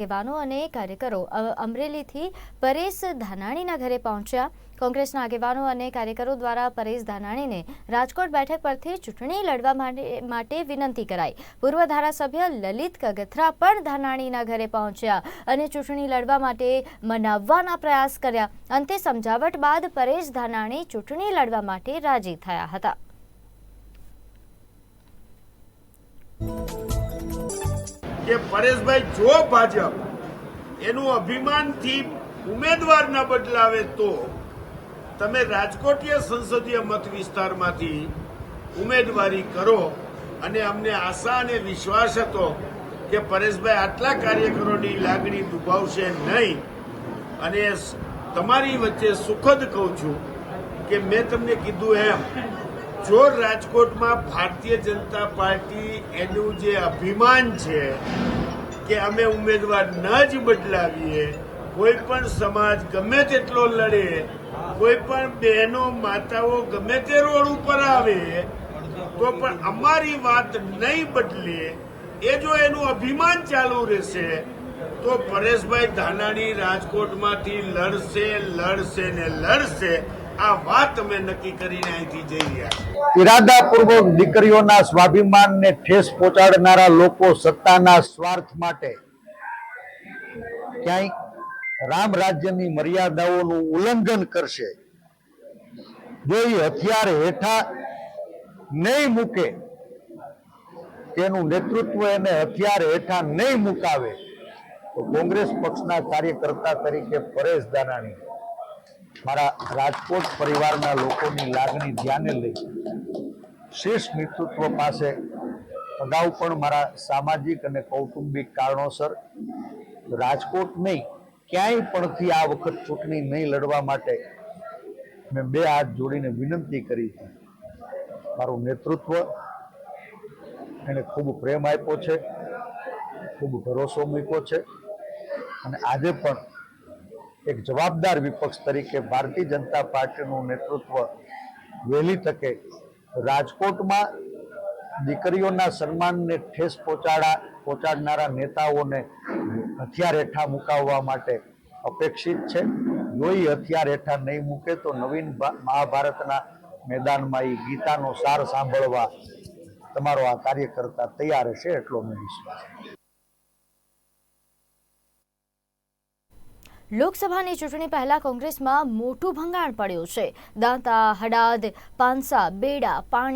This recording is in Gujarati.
આગેવાનો અને કાર્યકરો અમરેલીથી પરેશ ધાનાણીના ઘરે પહોંચ્યા. કોંગ્રેસના આગેવાનો અને કાર્યકરો દ્વારા પરેશ ધાનાણીને રાજકોટ બેઠક પરથી ચૂંટણી લડવા માટે વિનંતી કરાઈ. પૂર્વ ધારાસભ્ય લલિત કગથરા પણ ધાનાણીના ઘરે પહોંચ્યા અને ચૂંટણી લડવા માટે મનાવવાના પ્રયાસ કર્યા. અંતે સમજાવટ બાદ પરેશ ધાનાણી ચૂંટણી લડવા માટે રાજી થયા હતા. કે પરેશભાઈ, જો ભાજપ એનું અભિમાનથી ઉમેદવાર ન બદલાવે તો તમે રાજકોટીય સંસદીય મત વિસ્તારમાંથી ઉમેદવારી કરો અને અમને આશા અને વિશ્વાસ હતો કે પરેશભાઈ આટલા કાર્યકરોની લાગણી દુભાવશે નહીં. અને તમારી વચ્ચે સુખદ કહું છું કે મેં તમને કીધું એમ જો રાજકોટમાં ભારતીય જનતા પાર્ટી એનું જે અભિમાન છે કે અમે ઉમેદવાર ન જ બદલાવીએ, કોઈ પણ સમાજ ગમે તેટલો લડે, કોઈ પણ બહેનો, માતાઓ ગમે તે રોડ ઉપર આવે, તો પણ અમારી વાત નહીં બદલે, એ જો એનું અભિમાન ચાલુ રહેશે, તો પરેશભાઈ ધાનાણી રાજકોટમાંથી લડશે લડશે ને લડશે. આ વાત અમે નક્કી કરીને અહીંથી જઈ રહ્યા ઈરાદાપૂર્વક દીકરીઓના સ્વાભિમાનને ઠેસ પહોંચાડનારા લોકો સત્તાના સ્વાર્થ માટે ક્યાંય રામ રાજ્યની મર્યાદાઓનું ઉલ્લંઘન કરશે. જો એ હથિયાર હેઠા નહીં મૂકે, તેનું નેતૃત્વ એને હથિયાર હેઠા નહીં મુકાવે, તો કોંગ્રેસ પક્ષના કાર્યકર્તા તરીકે પરેશ દાનાણી મારા રાજકોટ પરિવારના લોકોની લાગણી ધ્યાને લઈ શ્રેષ્ઠ નેતૃત્વ પાસે અગાઉ પણ મારા સામાજિક અને કૌટુંબિક કારણોસર રાજકોટ નહીં, ક્યાંય પણથી આ વખત ચૂંટણી નહીં લડવા માટે મેં બે હાથ જોડીને વિનંતી કરી હતી મારું નેતૃત્વ એને ખૂબ પ્રેમ આપ્યો છે, ખૂબ ભરોસો મૂક્યો છે અને આજે પણ એક જવાબદાર વિપક્ષ તરીકે ભારતીય જનતા પાર્ટીનું નેતૃત્વ વહેલી તકે રાજકોટમાં દીકરીઓના સન્માનને ઠેસ પહોંચાડા, પહોંચાડનારા નેતાઓને હથિયાર હેઠા મુકાવવા માટે અપેક્ષિત છે. જોઈ હથિયાર હેઠા નહીં મૂકે તો નવીન મહાભારતના મેદાનમાં એ ગીતાનો સાર સાંભળવા તમારો આ કાર્યકર્તા તૈયાર હશે, એટલો મેં વિશ્વાસ લોકસભાની ચૂંટણી પહેલા કોંગ્રેસમાં મોટું ભંગાણ પડ્યું છે. દાંતા હડાદ પાંસા બેડા પાણી